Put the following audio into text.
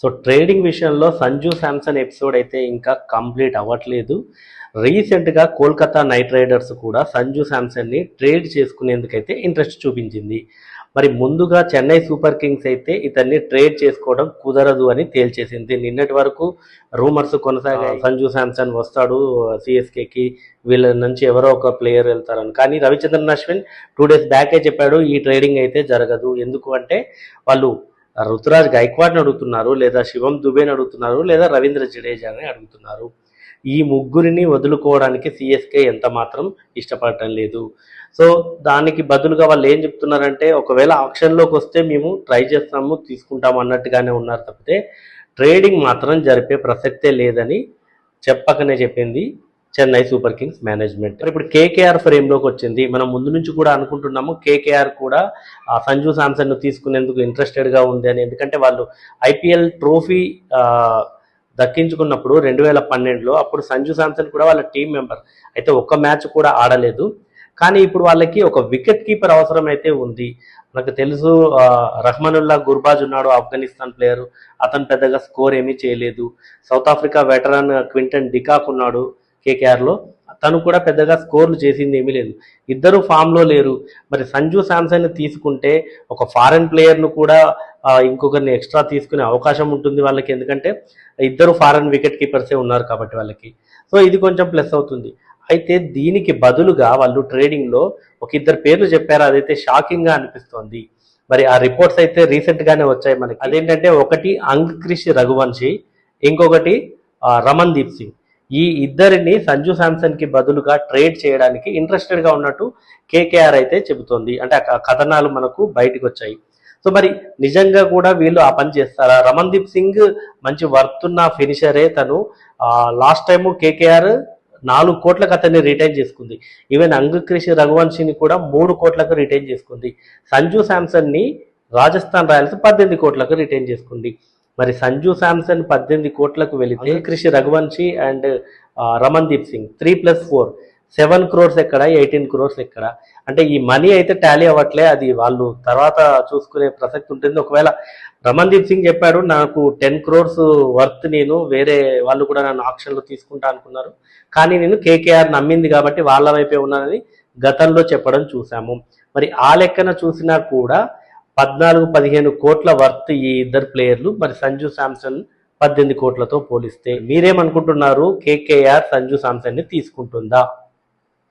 So trading విషయంలో Sanju Samson episode అయితే ఇంకా కంప్లీట్ అవ్వట్లేదు. రీసెంట్గా కోల్కతా నైట్ రైడర్స్ కూడా సంజు శాంసన్ని ట్రేడ్ చేసుకునేందుకైతే ఇంట్రెస్ట్ చూపించింది. మరి ముందుగా చెన్నై సూపర్ కింగ్స్ అయితే ఇతన్ని ట్రేడ్ చేసుకోవడం కుదరదు అని తేల్చేసింది. నిన్నటి వరకు రూమర్స్ కొనసాగాయి. సంజు శాంసన్ వస్తాడు సిఎస్కేకి వీళ్ళ నుంచి ఎవరో ఒక ప్లేయర్ వెళ్తారని. కానీ రవిచంద్రన్ అశ్విన్ టూ డేస్ బ్యాకే చెప్పాడు ఈ ట్రేడింగ్ అయితే జరగదు. ఎందుకు అంటే వాళ్ళు రుతురాజ్ గైక్వాడ్ని అడుగుతున్నారు లేదా శివం దుబేని అడుగుతున్నారు లేదా రవీంద్ర జడేజాని అడుగుతున్నారు. ఈ ముగ్గురిని వదులుకోవడానికి సిఎస్కే ఎంత మాత్రం ఇష్టపడటం లేదు. సో దానికి బదులుగా వాళ్ళు ఏం చెప్తున్నారంటే ఒకవేళ ఆప్షన్లోకి వస్తే మేము ట్రై చేస్తాము తీసుకుంటాము అన్నట్టుగానే ఉన్నారు తప్పితే ట్రేడింగ్ మాత్రం జరిపే ప్రసక్తే లేదని చెప్పకనే చెప్పింది. Chennai super kings management. ఇప్పుడు కేకేఆర్ ఫ్రేమ్లోకి వచ్చింది. మనం ముందు నుంచి కూడా అనుకుంటున్నాము కేకేఆర్ కూడా సంజు శాంసన్ను తీసుకునేందుకు ఇంట్రెస్టెడ్గా ఉంది అని. ఎందుకంటే వాళ్ళు ఐపీఎల్ ట్రోఫీ దక్కించుకున్నప్పుడు రెండు వేల పన్నెండులో అప్పుడు సంజు శాంసన్ కూడా వాళ్ళ టీం మెంబర్. అయితే ఒక్క మ్యాచ్ కూడా ఆడలేదు. కానీ ఇప్పుడు వాళ్ళకి ఒక వికెట్ కీపర్ అవసరం అయితే ఉంది. మనకు తెలుసు ఆ, గుర్బాజ్ ఉన్నాడు ఆఫ్ఘనిస్తాన్ ప్లేయర్. అతను పెద్దగా స్కోర్ ఏమీ చేయలేదు. South Africa veteran Quinton de Kock ఉన్నాడు. కేకేఆర్లో తను కూడా పెద్దగా స్కోర్లు చేసింది ఏమీ లేదు. ఇద్దరు ఫామ్లో లేరు. మరి సంజు శాంసన్ తీసుకుంటే ఒక ఫారెన్ ప్లేయర్ను కూడా ఇంకొకరిని ఎక్స్ట్రా తీసుకునే అవకాశం ఉంటుంది వాళ్ళకి. ఎందుకంటే ఇద్దరు ఫారెన్ వికెట్ కీపర్సే ఉన్నారు కాబట్టి వాళ్ళకి. సో ఇది కొంచెం ప్లస్ అవుతుంది. అయితే దీనికి బదులుగా వాళ్ళు ట్రేడింగ్లో ఒక ఇద్దరు పేర్లు చెప్పారు. అదైతే షాకింగ్గా అనిపిస్తోంది. మరి ఆ రిపోర్ట్స్ అయితే రీసెంట్గానే వచ్చాయి మనకి. అదేంటంటే ఒకటి అంగ్ క్రిష్ రఘువంశీ ఇంకొకటి ఆ, రమన్ దీప్ సింగ్. ఈ ఇద్దరిని సంజు శాంసన్కి బదులుగా ట్రేడ్ చేయడానికి ఇంట్రెస్టెడ్గా ఉన్నట్టు కేకేఆర్ అయితే చెబుతోంది. అంటే ఆ కథనాలు మనకు బయటకు వచ్చాయి. సో మరి నిజంగా కూడా వీళ్ళు ఆ పని చేస్తారా? రమన్దీప్ సింగ్ మంచి వర్తున్న ఫినిషరే తను. లాస్ట్ టైము కేకేఆర్ నాలుగు కోట్లకు అతన్ని రిటైన్ చేసుకుంది. ఈవెన్ అంగ్ రఘువంశీని రఘువంశిని కూడా మూడు కోట్లకు రిటైన్ చేసుకుంది. సంజు శాంసన్ని రాజస్థాన్ రాయల్స్ పద్దెనిమిది కోట్లకు రిటైన్ చేసుకుంది. మరి సంజు శాంసన్ పద్దెనిమిది కోట్లకు వెళితే Krish Raghuvanshi and Ramandeep Singh three plus four. Seven crores ఎక్కడ? ఎయిటీన్ క్రోర్స్ ఎక్కడ? అంటే ఈ మనీ అయితే టాలీ అవ్వట్లే. అది వాళ్ళు తర్వాత చూసుకునే ప్రసక్తి ఉంటుంది. ఒకవేళ రమన్దీప్ సింగ్ చెప్పాడు నాకు టెన్ క్రోర్స్ వర్త్ నేను వేరే వాళ్ళు కూడా నన్ను ఆప్షన్లో తీసుకుంటా అనుకున్నారు. కానీ నేను కేకేఆర్ నమ్మింది కాబట్టి వాళ్ళ వైపే ఉన్నానని గతంలో చెప్పడం చూసాము మరి ఆ లెక్కన చూసినా కూడా పద్నాలుగు పదిహేను కోట్ల వర్త్ ఈ ఇద్దరు ప్లేయర్లు. మరి సంజు శాంసన్ పద్దెనిమిది కోట్లతో పోలిస్తే మీరేమనుకుంటున్నారు? కేకేఆర్ సంజు శాంసన్ని తీసుకుంటుందా?